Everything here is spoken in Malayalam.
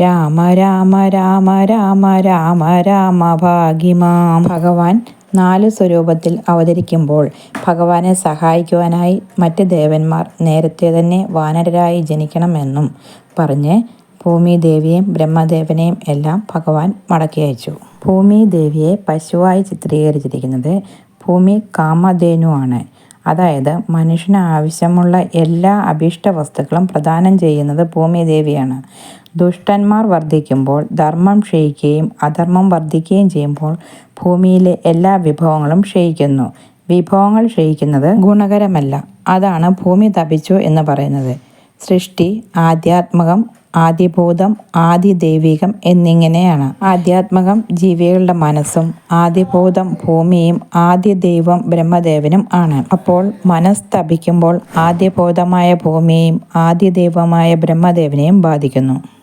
രാമ രാമ രാമ രാമ രാമ രാമ ഭാഗിമാം ഭഗവാൻ നാല് സ്വരൂപത്തിൽ അവതരിക്കുമ്പോൾ ഭഗവാനെ സഹായിക്കുവാനായി മറ്റ് ദേവന്മാർ നേരത്തെ തന്നെ വാനരരായി ജനിക്കണമെന്നും പറഞ്ഞ് ഭൂമിദേവിയെയും ബ്രഹ്മദേവനെയും എല്ലാം ഭഗവാൻ മടക്കി അയച്ചു. ഭൂമിദേവിയെ പശുവായി ചിത്രീകരിച്ചിരിക്കുന്നത് ഭൂമി കാമധേനുവാണ്. അതായത് മനുഷ്യന് ആവശ്യമുള്ള എല്ലാ അഭീഷ്ട വസ്തുക്കളും പ്രദാനം ചെയ്യുന്നത് ഭൂമിദേവിയാണ്. ദുഷ്ടന്മാർ വർദ്ധിക്കുമ്പോൾ ധർമ്മം ക്ഷയിക്കുകയും അധർമ്മം വർദ്ധിക്കുകയും ചെയ്യുമ്പോൾ ഭൂമിയിലെ എല്ലാ വിഭവങ്ങളും ക്ഷയിക്കുന്നു. വിഭവങ്ങൾ ക്ഷയിക്കുന്നത് ഗുണകരമല്ല. അതാണ് ഭൂമി തപിച്ചു എന്ന് പറയുന്നത്. സൃഷ്ടി ആധ്യാത്മകം ആദിഭൂതം ആദിദൈവികം എന്നിങ്ങനെയാണ്. ആധ്യാത്മകം ജീവികളുടെ മനസ്സും ആദിഭൂതം ഭൂമിയും ആദ്യ ദൈവം ബ്രഹ്മദേവനും ആണ്. അപ്പോൾ മനസ്സ് ആദ്യഭൂതമായ ഭൂമിയെയും ആദ്യ ദൈവമായ ബ്രഹ്മദേവനെയും ബാധിക്കുന്നു.